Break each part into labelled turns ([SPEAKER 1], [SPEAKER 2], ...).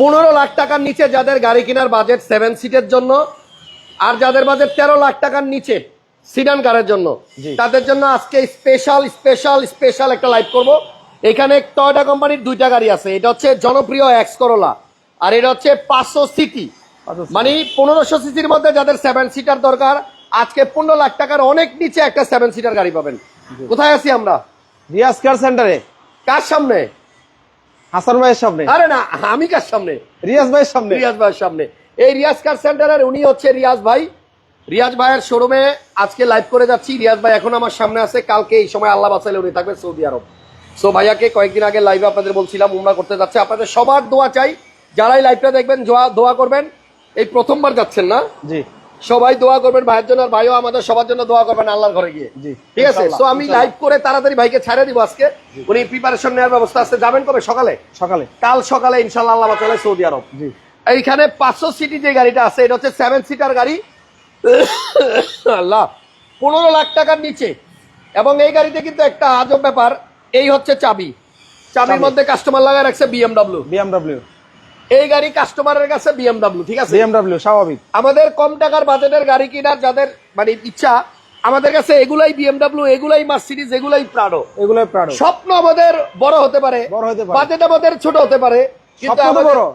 [SPEAKER 1] পনেরো লাখ টাকার নিচে যাদের গাড়ি কেনার বাজেট সেভেন সিটের জন্য আর যাদের বাজেট তেরো লাখ টাকার নিচে সিডান কারের জন্য। তাদের জন্য আজকে স্পেশাল স্পেশাল স্পেশাল একটা লাইভ করব। এখানে টয়টা কোম্পানির দুইটা গাড়ি আছে। এটা হচ্ছে জনপ্রিয় এক্স করোলা আর এটা হচ্ছে পাঁচশো সিটি মানে পনেরোশো সিসির মধ্যে যাদের সেভেন সিটার দরকার আজকে পনেরো লাখ টাকার অনেক নিচে একটা সেভেন সিটার গাড়ি পাবেন। কোথায় আছি আমরা?
[SPEAKER 2] রিয়াজ কার সেন্টারে
[SPEAKER 1] কার সামনে?
[SPEAKER 2] হাসান ভাইয়ের সামনে।
[SPEAKER 1] আরে না আমি কার সামনে?
[SPEAKER 2] রিয়াজ ভাইয়ের সামনে।
[SPEAKER 1] রিয়াজ ভাইয়ের সামনে। এই রিয়াজ কার সেন্টারের? উনি হচ্ছে রিয়াজ ভাই। রিয়াজ ভাইয়ের শোরুমে আজকে লাইভ করে যাচ্ছি। রিয়াজ ভাই এখন আমার সামনে আছে। কালকে এই সময় আল্লাহ বাসাইলে উনি থাকবে সৌদি আরব। সো ভাইয়াকে কয়েকদিন আগে লাইভে আপনাদের বলছিলাম উমরা করতে যাচ্ছে। আপনাদের সবার দোয়া চাই। যারাই লাইভটা দেখবেন দোয়া করবেন। এই প্রথমবার যাচ্ছেন না?
[SPEAKER 2] জি।
[SPEAKER 1] সবাই দোয়া করবেন ভাইয়ের জন্য আর ভাইও আমাদের সবার জন্য দোয়া করবেন আল্লাহর ঘরে গিয়ে। ঠিক আছে? সো আমি লাইভ করে তাড়াতাড়ি ভাইকে ছেড়ে দিব আজকে। উনি প্রিপারেশন নেওয়ার ব্যবস্থা আছে। যাবেন কবে? সকালে?
[SPEAKER 2] সকালে।
[SPEAKER 1] কাল সকালে ইনশাল্লাহ আল্লাহ চলে সৌদি আরব।
[SPEAKER 2] জি।
[SPEAKER 1] এইখানে পাঁচশো সিটি যে গাড়িটা আছে এটা হচ্ছে সেভেন সিটার গাড়ি। আল্লাহ পনেরো লাখ টাকার নিচে। এবং এই গাড়িতে কিন্তু একটা আজব ব্যাপার এই হচ্ছে চাবি। চাবির মধ্যে কাস্টমার লাগা রাখছে বিএমডাব্লিউ
[SPEAKER 2] বিএমডব্লিউ
[SPEAKER 1] এই গাড়ি কাস্টমারের কাছে বিএমডাব্লিউ ঠিক আছে?
[SPEAKER 2] বিএমডব্লিউ স্বাভাবিক।
[SPEAKER 1] আমাদের কম টাকার বাজেটের গাড়ি কেনার যাদের মানে ইচ্ছা আমাদের কাছে এগুলাই বিএমডাব্লিউ এগুলাই মার্সিডিজ এগুলাই প্রাডো
[SPEAKER 2] এগুলো প্রাড়ো
[SPEAKER 1] স্বপ্ন আমাদের বড় হতে পারে
[SPEAKER 2] বড় হতে পারে।
[SPEAKER 1] বাজেট আমাদের ছোট হতে পারে কিন্তু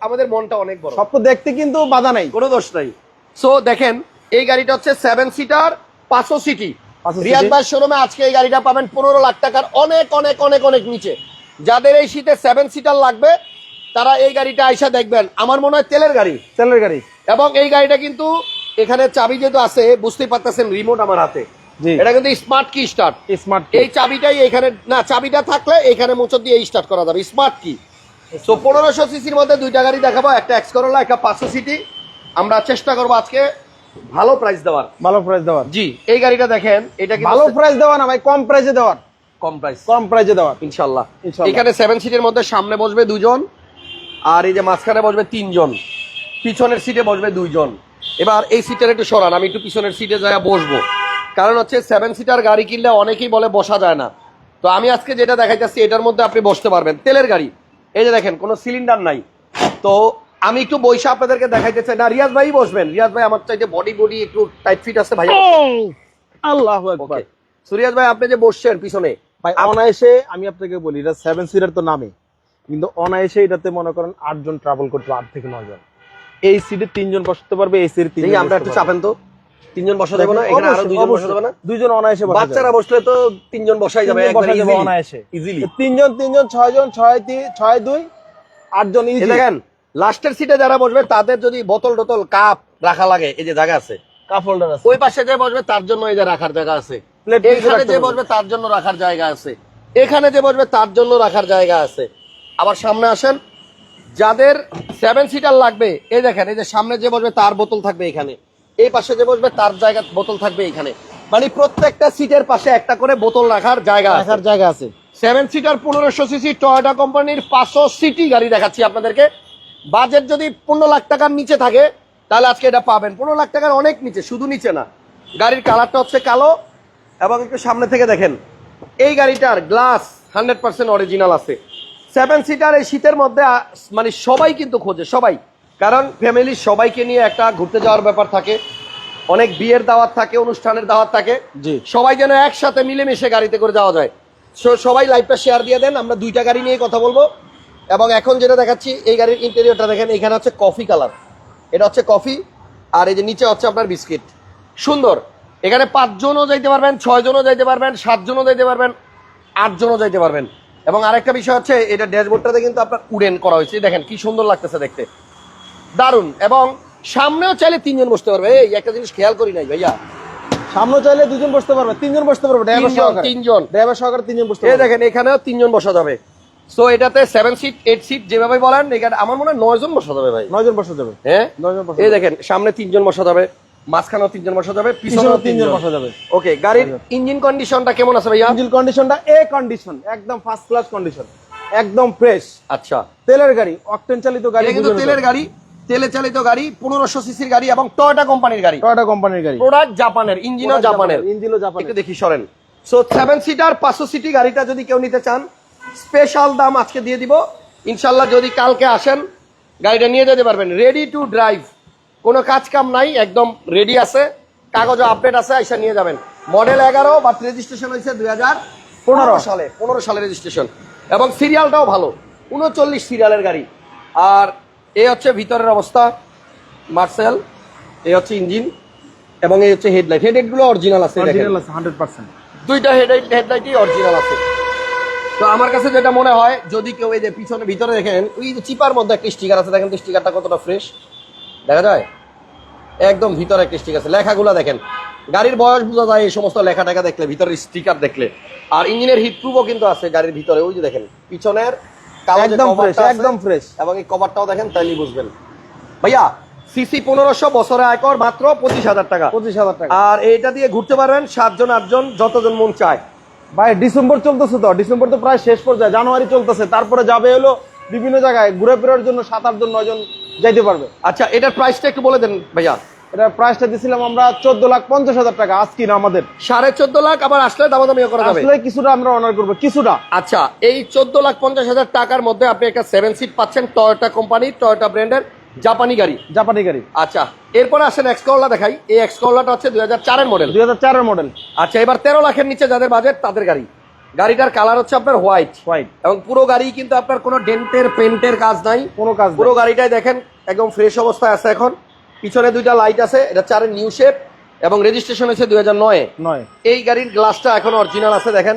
[SPEAKER 1] আমাদের- মনটা অনেক বড়।
[SPEAKER 2] স্বপ্ন দেখতে কিন্তু বাধা নাই।
[SPEAKER 1] কোনো দোষ নাই। সো দেখেন এই গাড়িটা হচ্ছে সেভেন সিটার পাঁচশো সিটি।
[SPEAKER 2] 500
[SPEAKER 1] রিয়াদ। ভাই শোরুমে আজকে এই গাড়িটা পাবেন পনেরো লাখ টাকার অনেক অনেক অনেক অনেক নিচে। যাদের এই শীতে সেভেন সিটার লাগবে তারা এই গাড়িটা আইসা দেখবেন। আমার মনে হয় তেলের গাড়ি।
[SPEAKER 2] তেলের গাড়ি।
[SPEAKER 1] এবং এই গাড়িটা কিন্তু এখানে চাবি যেহেতু আছে বুঝতেই পারতেছেন রিমোট আমার হাতে। এটা কিন্তু স্মার্ট কি স্টার্ট
[SPEAKER 2] স্মার্ট
[SPEAKER 1] এই চাবিটাই এখানে না চাবিটা থাকলে এখানে মোচর দিয়ে স্টার্ট করা যাবে স্মার্ট কি তো পনেরোশো সিসির মধ্যে দুইটা গাড়ি দেখাবো একটা এক্স করোলা একটা পাঁচশো সিটি আমরা চেষ্টা করব আজকে ভালো প্রাইস দেওয়ার।
[SPEAKER 2] ভালো প্রাইস দেওয়ার।
[SPEAKER 1] জি এই গাড়িটা দেখেন এটা
[SPEAKER 2] ভালো প্রাইস দেওয়া না ভাই কম প্রাইসে দেওয়ার।
[SPEAKER 1] কম প্রাইস
[SPEAKER 2] কম প্রাইসে দেওয়ার।
[SPEAKER 1] ইনশাল্লাহ।
[SPEAKER 2] ইনশাল্লাহ।
[SPEAKER 1] এখানে সেভেন সিটের মধ্যে সামনে বসবে দুজন। আর এই যে মাঝখানে বসবে তিনজন পিছনের সিটে বসবে দুইজন। এবার এই সিটের একটু সরান আমি একটু পিছনের সিটে যাই বসবো। কারণ হচ্ছে সেভেন সিটার গাড়ি কিনলে অনেকেই বলে বসা যায় না। তো আমি আজকে যেটা দেখাইতেছি এটার মধ্যে আপনি বসতে পারবেন। তেলের গাড়ি। এই যে দেখেন কোনো সিলিন্ডার নাই। তো আমি একটু বৈশা আপনাদেরকে দেখাইতে চাই না রিয়াজ ভাই বসবেন। রিয়াজ ভাই আমার চাইতে বডি বডি একটু টাইট ফিট আছে ভাই।
[SPEAKER 2] আল্লাহ
[SPEAKER 1] সুরিয়াজ ভাই আপনি যে বসছেন পিছনে
[SPEAKER 2] ভাই অনায়াসে আমি আপনাকে বলি এটা সেভেন সিটার তো নামে। কিন্তু অনায়াসে এটাতে মনে করেন আটজন ট্রাভেল করতে আট থেকে নয় জন এই সিটে তিনজন বসতে পারবে এই সিটে তিনজন
[SPEAKER 1] আমরা একটু চাপেন তো। তিনজন বসা যাবে না এখানে আরও দুইজন বসা যাবে না?
[SPEAKER 2] দুইজন অনায়াসে বসা।
[SPEAKER 1] বাচ্চারা বসলে তো তিনজন বসাই যাবে
[SPEAKER 2] বসা যাবে অনায়াসে।
[SPEAKER 1] ইজিলি
[SPEAKER 2] তিনজন তিনজন ছয় জন ছয় তিন ছয় দুই আটজন ইজি
[SPEAKER 1] দেখেন লাস্টের সিটে যারা বসবে তাদের যদি বোতল টোতল কাপ রাখা লাগে এই যে জায়গা আছে।
[SPEAKER 2] কাপ হোল্ডার আছে।
[SPEAKER 1] ওই পাশে যে বসবে তার জন্য এই যে রাখার জায়গা আছে। এইখানে যে বসবে তার জন্য রাখার জায়গা আছে। এখানে যে বসবে তার জন্য রাখার জায়গা আছে। আবার সামনে আসেন। যাদের সেভেন সিটার লাগবে এই দেখেন এই যে সামনে যে বসবে তার বোতল থাকবে এখানে। এই পাশে যে বসবে তার জায়গা বোতল থাকবে এখানে। মানে প্রত্যেকটা সিটের পাশে একটা করে বোতল রাখার জায়গা
[SPEAKER 2] রাখার জায়গা আছে।
[SPEAKER 1] সেভেন সিটার পনেরোশো সিসি টয়োটা কোম্পানির পাঁচশো সিটি গাড়ি দেখাচ্ছি আপনাদেরকে। বাজেট যদি পনেরো লাখ টাকার নিচে থাকে তাহলে আজকে এটা পাবেন। পনেরো লাখ টাকার অনেক নিচে শুধু নিচে না। গাড়ির কালারটা হচ্ছে কালো এবং একটু সামনে থেকে দেখেন। এই গাড়িটার গ্লাস হান্ড্রেড পার্সেন্ট অরিজিনাল আছে। সেভেন সিটার এই শীতের মধ্যে মানে সবাই কিন্তু খোঁজে সবাই। কারণ ফ্যামিলির সবাইকে নিয়ে একটা ঘুরতে যাওয়ার ব্যাপার থাকে অনেক বিয়ের দাওয়াত থাকে অনুষ্ঠানের দাওয়াত থাকে।
[SPEAKER 2] জি।
[SPEAKER 1] সবাই যেন একসাথে মিলেমিশে গাড়িতে করে যাওয়া যায়। সো সবাই লাইভটা শেয়ার দিয়ে দেন আমরা দুইটা গাড়ি নিয়ে কথা বলব। এবং এখন যেটা দেখাচ্ছি এই গাড়ির ইন্টেরিয়রটা দেখেন এখানে হচ্ছে কফি কালার এটা হচ্ছে কফি আর এই যে নিচে হচ্ছে আপনার বিস্কিট সুন্দর। এখানে পাঁচজনও যাইতে পারবেন ছয়জনও যাইতে পারবেন সাতজনও যাইতে পারবেন আটজনও যাইতে পারবেন। এবং আরেকটা বিষয় হচ্ছে এটা ড্যাশবোর্ডটাতে কিন্তু আপনার উডেন করা হয়েছে। দেখেন কি সুন্দর লাগতেছে দেখতে। দারুণ। এবং সামনেও চাইলে তিনজন বসতে পারবে। এই একটা জিনিস খেয়াল করি নাই ভাইয়া।
[SPEAKER 2] সামনে চাইলে দুজন বসতে পারবে। তিনজন বসতে পারবে ড্রাইভার
[SPEAKER 1] তিনজন,
[SPEAKER 2] সহকারে।
[SPEAKER 1] তিনজন।
[SPEAKER 2] ড্রাইভার সহকারে তিনজন বসতে
[SPEAKER 1] এই দেখেন এখানেও তিনজন বসা যাবে। সো এটাতে সেভেন সিট এইট সিট যেভাবে বলেন এখানে আমার মনে হয় নয় জন বসা যাবে ভাই।
[SPEAKER 2] নয় জন বসা যাবে।
[SPEAKER 1] হ্যাঁ?
[SPEAKER 2] নয় জন বসা
[SPEAKER 1] এই দেখেন সামনে তিনজন বসা যাবে। মাঝখানেও তিনজন বসা যাবে
[SPEAKER 2] পিছনেও তিনজন বসা যাবে।
[SPEAKER 1] ওকে গাড়ির ইঞ্জিন কন্ডিশনটা কেমন আছে ভাইয়া?
[SPEAKER 2] ইঞ্জিন কন্ডিশনটা এ কন্ডিশন একদম ফার্স্ট ক্লাস কন্ডিশন একদম ফ্রেশ
[SPEAKER 1] আচ্ছা।
[SPEAKER 2] তেলের গাড়ি অকটেন চালিত গাড়ি
[SPEAKER 1] কিন্তু তেলের গাড়ি তেলে চালিত গাড়ি পনেরোশো সিসির গাড়ি এবং টয়োটা কোম্পানির গাড়ি।
[SPEAKER 2] টয়োটা কোম্পানির গাড়ি।
[SPEAKER 1] প্রোডাক্ট জাপানের ইঞ্জিনও জাপানের
[SPEAKER 2] ইঞ্জিনও
[SPEAKER 1] একটু
[SPEAKER 2] জাপানের
[SPEAKER 1] দেখি সরেন। সো সেভেন সিটার পাঁচশো সিটি গাড়িটা যদি কেউ নিতে চান স্পেশাল দাম আজকে দিয়ে দিব। ইনশাল্লাহ যদি কালকে আসেন গাড়িটা নিয়ে যেতে পারবেন। রেডি টু ড্রাইভ কোনো কাজ কাম নাই একদম রেডি আছে। কাগজে আপডেট আছে আইসা নিয়ে যাবেন। মডেল এগারো বাট রেজিস্ট্রেশন হয়েছে দুই হাজার পনেরো সালে পনেরো সালে রেজিস্ট্রেশন এবং সিরিয়ালটাও ভালো উনচল্লিশ সিরিয়ালের গাড়ি। আর এ হচ্ছে ভিতরের অবস্থা মার্সেল এ হচ্ছে ইঞ্জিন এবং এই হচ্ছে হেডলাইট হেডলাইটগুলো অরিজিনাল আছে
[SPEAKER 2] অরিজিনাল আছে হান্ড্রেড পার্সেন্ট
[SPEAKER 1] দুইটা হেডলাইট হেডলাইটই অরিজিনাল আছে। তো আমার কাছে যেটা মনে হয় যদি কেউ এই যে পিছনে ভিতরে দেখেন ওই যে চিপার মধ্যে একটা স্টিকার আছে দেখেন তো স্টিকারটা কতটা ফ্রেশ দেখা যায়? একদম ভিতরে একটা স্টিকার আছে। লেখাগুলো দেখেন। গাড়ির বয়স বোঝা যায় এই সমস্ত লেখা টেখা দেখলে ভিতরের স্টিকার দেখলে। আর ইঞ্জিনের হিট প্রুফও কিন্তু আছে গাড়ির ভিতরে। ওই যে দেখেন পিছনের
[SPEAKER 2] একদম ফ্রেশ একদম ফ্রেশ
[SPEAKER 1] এবং এই কভারটাও দেখেন তাইলে বুঝবেন। ভাইয়া সিসি পনেরোশো বছরে আয়কর মাত্র পঁচিশ হাজার টাকা।
[SPEAKER 2] পঁচিশ হাজার টাকা।
[SPEAKER 1] আর এইটা দিয়ে ঘুরতে পারবেন সাতজন আটজন যতজন মন চায়।
[SPEAKER 2] ভাই ডিসেম্বর চলতেছে তো। ডিসেম্বর তো প্রায় শেষ পর্যায়ে। জানুয়ারি চলতেছে। তারপরে যাবে হলো বিভিন্ন জায়গায়। ঘুরে ফেরার জন্য সাত আটজন নয়জন যাইতে পারবে।
[SPEAKER 1] আচ্ছা এটার প্রাইসটা একটু বলে দেন ভাইয়া।
[SPEAKER 2] এটা প্রাইসটা দিছিলাম আমরা চোদ্দ লাখ পঞ্চাশ হাজার টাকা আজকে না আমাদের।
[SPEAKER 1] সাড়ে চোদ্দ লাখ আবার আসলে দামাদামিও করা যাবে।
[SPEAKER 2] আসলে কিছুটা আমরা অনার করব কিছুটা।
[SPEAKER 1] আচ্ছা এই চোদ্দ লাখ পঞ্চাশ হাজার টাকার মধ্যে আপনি একটা সেভেন সিট পাচ্ছেন টয়োটা কোম্পানি টয়োটা ব্র্যান্ডের জাপানি গাড়ি।
[SPEAKER 2] জাপানি গাড়ি।
[SPEAKER 1] আচ্ছা এরপরে আসেন এক্সকরলা দেখাই। এই এক্সকরলাটা হচ্ছে দুই হাজার চারের মডেল
[SPEAKER 2] দুই হাজার চারের মডেল
[SPEAKER 1] আচ্ছা এবার তেরো লাখের নিচে যাদের বাজেট তাদের গাড়ি। গাড়িটার কালার হচ্ছে আপনার হোয়াইট
[SPEAKER 2] হোয়াইট
[SPEAKER 1] এবং পুরো গাড়ি কিন্তু আপনার কোনো ডেন্টের পেন্টের কাজ নাই।
[SPEAKER 2] কোনো কাজ
[SPEAKER 1] পুরো গাড়িটাই দেখেন একদম ফ্রেশ অবস্থায় আছে এখন। পিছনে দুইটা লাইট আছে এটা চারের নিউ শেপ এবং রেজিস্ট্রেশন হয়েছে দুই হাজার নয়।
[SPEAKER 2] নয়।
[SPEAKER 1] এই গাড়ির গ্লাসটা এখন অরিজিনাল আছে দেখেন।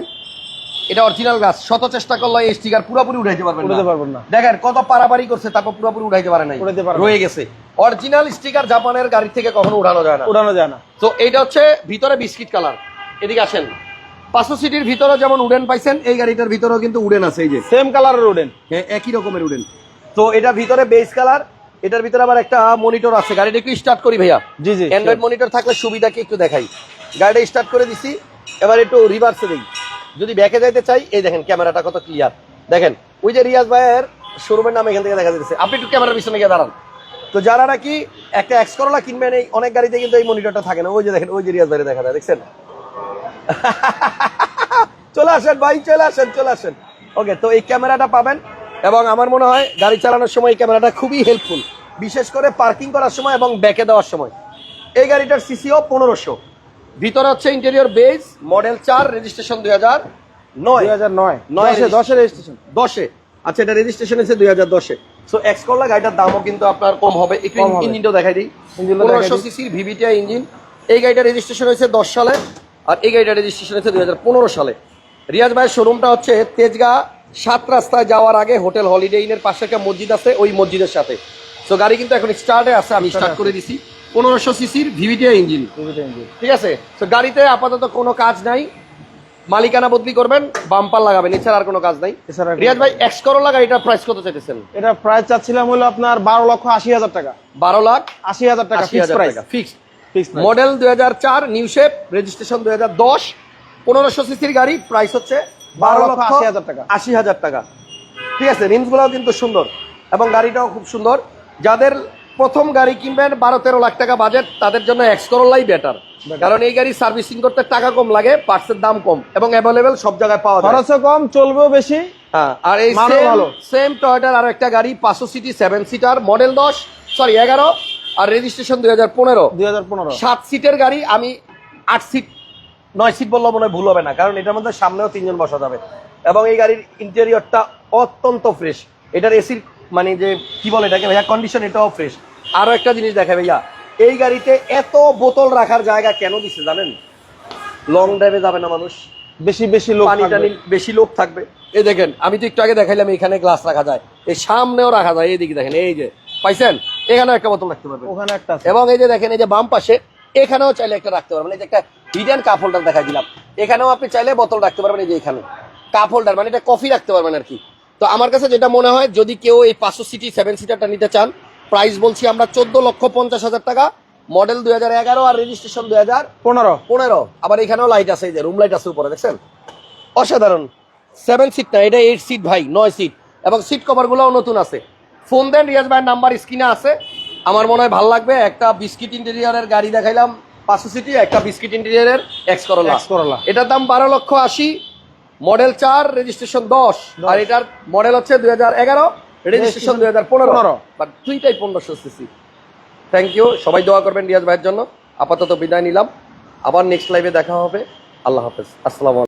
[SPEAKER 1] এটা অরিজিনাল গ্লাস শত চেষ্টা করলে এই স্টিকার পুরোপুরি উঠাইতে পারবেন
[SPEAKER 2] উঠাতে পারবেন না।
[SPEAKER 1] দেখেন কত পারাপারি করছে তারপর পুরোপুরি উঠাইতে পারে নাই।
[SPEAKER 2] উঠাইতে পারে
[SPEAKER 1] রয়ে গেছে। অরিজিনাল স্টিকার জাপানের গাড়ি থেকে কখনো উঠানো যায় না।
[SPEAKER 2] উড়ানো যায় না।
[SPEAKER 1] তো এটা হচ্ছে ভিতরে বিস্কিট কালার এদিকে আসেন। পাঁচশো সিটির ভিতরে যেমন উডেন পাইছেন এই গাড়িটার ভিতরেও কিন্তু উডেন আছে এই যে।
[SPEAKER 2] সেম কালারের উডেন।
[SPEAKER 1] হ্যাঁ, একই রকমের উডেন। তো এটা ভিতরে বেস কালার এটার ভিতরে আবার একটা মনিটর আছে। গাড়িটা একটু স্টার্ট করি ভাইয়া।
[SPEAKER 2] জি জি
[SPEAKER 1] অ্যান্ড্রয়েড মনিটর থাকলে সুবিধা সুবিধাকে একটু দেখাই। গাড়িটা স্টার্ট করে দিছি এবার একটু রিভার্সে দিই যদি ব্যাকে যাইতে চাই এই দেখেন ক্যামেরাটা কত ক্লিয়ার দেখেন ওই যে রিয়াজ ভাইয়ের শোরুমের নাম এখান থেকে দেখা যাচ্ছে আপনি একটু ক্যামেরার পিছনে গিয়ে দাঁড়ান। তো যারা নাকি একটা এক্স করলা কিনবেন এই অনেক গাড়িতে কিন্তু এই মনিটরটা থাকে না। ওই যে দেখেন ওই যে রিয়াজ ভাইয়ের দেখা যায় দেখছেন? চলে আসেন ভাই চলে আসেন চলে আসেন। ওকে তো এই ক্যামেরাটা পাবেন এবং আমার মনে হয় গাড়ি চালানোর সময় এই ক্যামেরাটা খুবই হেল্পফুল বিশেষ করে পার্কিং করার সময় এবং ব্যাকে দেওয়ার সময়। এই গাড়িটার সিসিও পনেরোশো। ভিতরে হচ্ছে ইন্টেরিয়র বেজ মডেল চার রেজিস্ট্রেশন দুই হাজার নয়।
[SPEAKER 2] দুই হাজার নয়।
[SPEAKER 1] নয়
[SPEAKER 2] দশে রেজিস্ট্রেশন
[SPEAKER 1] দশে আচ্ছা এটা রেজিস্ট্রেশন আছে দুই হাজার দশে। সো এক্স করলা গাড়িটার দামও কিন্তু আপনার কম হবে। একটু। ইঞ্জিনটা দেখাই দিই। পনেরোশো সিসির ভিভিটিআই ইঞ্জিন এই গাড়িটা রেজিস্ট্রেশন হয়েছে দশ সালে। আর এই গাড়িটা রেজিস্ট্রেশন হয়েছে দুই হাজার পনেরো সালে। রিয়াজ ভাইয়ের শোরুমটা হচ্ছে তেজগাঁ সাত রাস্তায় যাওয়ার আগে হোটেল হলিডে ইনের পাশে একটা মসজিদ আছে ওই মসজিদের সাথে। সো গাড়ি কিন্তু এখন স্টার্টে আছে আমি স্টার্ট করে দিছি। পনেরোশো সিসির ভিভিটিআই ইঞ্জিন ঠিক আছে? তো গাড়িতে আপাতত কোনো কাজ নাই। মালিকানা বদলি করবেন বাম্পার লাগাবেন এছাড়া আর কোনো কাজ নাই।
[SPEAKER 2] এছাড়া
[SPEAKER 1] রিয়াজ ভাই এক্স করোলা গাড়িটার প্রাইস কত চাইতেছেন?
[SPEAKER 2] এটা প্রাইস চাচ্ছিলাম হলো আপনার বারো লক্ষ আশি হাজার টাকা।
[SPEAKER 1] বারো লাখ
[SPEAKER 2] আশি হাজার টাকা ফিক্স
[SPEAKER 1] হাজার
[SPEAKER 2] প্রাইস
[SPEAKER 1] ফিক্সড
[SPEAKER 2] ফিক্স
[SPEAKER 1] মডেল দুই হাজার চার নিউ শেপ রেজিস্ট্রেশন দুই হাজার দশ পনেরোশো সিসির গাড়ি প্রাইস হচ্ছে বারো লক্ষ
[SPEAKER 2] আশি হাজার টাকা।
[SPEAKER 1] আশি হাজার টাকা। ঠিক আছে রিমসগুলোও কিন্তু সুন্দর এবং গাড়িটাও খুব সুন্দর। যাদের প্রথম গাড়ি কিনবেন বারো তেরো লাখ টাকা বাজেট তাদের জন্য এক্স করোলাই বেটার কারণ এই গাড়ি সার্ভিসিং করতে টাকা কম লাগে পার্টসের দাম কম এবং অ্যাভেলেবেল সব জায়গায় পাওয়া যায়।
[SPEAKER 2] খরচও কম চলবেও বেশি।
[SPEAKER 1] হ্যাঁ আর এই। সেম টয়োটার আরও একটা গাড়ি পাঁচশো সিটি সেভেন সিটার মডেল দশ সরি এগারো। আর রেজিস্ট্রেশন দুই হাজার পনেরো।
[SPEAKER 2] দুই হাজার পনেরো।
[SPEAKER 1] সাত সিটের গাড়ি আমি আট সিট নয় সিট বললে মনে হয় ভুল হবে না কারণ এটার মধ্যে সামনেও তিনজন বসা যাবে। এবং এই গাড়ির ইন্টেরিয়রটা অত্যন্ত ফ্রেশ এটার এসির মানে যে কি বলে এটাকে ভাইয়া কন্ডিশন এটাও ফ্রেশ আরও একটা জিনিস দেখে ভাইয়া এই গাড়িতে এত বোতল রাখার জায়গা কেন দিছে জানেন? লং ড্রাইভে যাবে না মানুষ।
[SPEAKER 2] বেশি বেশি লোক
[SPEAKER 1] পানি টানি বেশি লোক থাকবে। এ দেখেন আমি তো একটু আগে দেখাইলাম এখানে গ্লাস রাখা যায়। এই সামনেও রাখা যায় এইদিকে দেখেন এই যে পাইছেন? এখানেও একটা বোতল রাখতে পারবেন।
[SPEAKER 2] ওখানে একটা
[SPEAKER 1] এবং এই যে দেখেন এই যে বাম পাশে এখানেও চাইলে একটা রাখতে পারবেন। এই যে একটা হিডেন কাপ হোল্ডার দেখাই দিলাম। এখানেও আপনি চাইলে বোতল রাখতে পারবেন এই যে এখানে। কাপ হোল্ডার মানে এটা কফি রাখতে পারবেন আর কি। তো আমার কাছে যেটা মনে হয় যদি কেউ এই পাঁচশো সিটি সেভেন সিটারটা নিতে চান প্রাইস বলছি আমরা চোদ্দ লক্ষ পঞ্চাশ হাজার টাকা। মডেল দুই হাজার এগারো আর রেজিস্ট্রেশন দুই হাজার
[SPEAKER 2] পনেরো।
[SPEAKER 1] পনেরো। আবার এখানেও লাইট আছে এই যে রুম লাইট আছে উপরে দেখছেন? অসাধারণ। সেভেন সিট না এটা এইট সিট ভাই নয় সিট এবং সিট কভারগুলোও নতুন আছে। ফোন দেন রিয়াজ ভাইয়ের নাম্বার স্ক্রিনে আছে। আমার মনে হয় ভালো লাগবে একটা বিস্কিট ইন্টেরিয়ারের গাড়ি দেখাইলাম পাঁচশো সিটি একটা বিস্কিট ইন্টেরিয়ারের এক্স করোলা
[SPEAKER 2] Corolla।
[SPEAKER 1] এটার দাম বারো লক্ষ আশি মডেল চার রেজিস্ট্রেশন দশ। আর এটার মডেল হচ্ছে দুই হাজার এগারো রেজিস্ট্রেশন দুই হাজার পনেরো।
[SPEAKER 2] 15
[SPEAKER 1] বাট দুইটাই পনেরোশো সিসি থ্যাংক ইউ সবাই দোয়া করবেন রিয়াজ ভাইয়ের জন্য। আপাতত বিদায় নিলাম। আবার নেক্সট লাইভে দেখা হবে। আল্লাহ হাফেজ। আসসালাম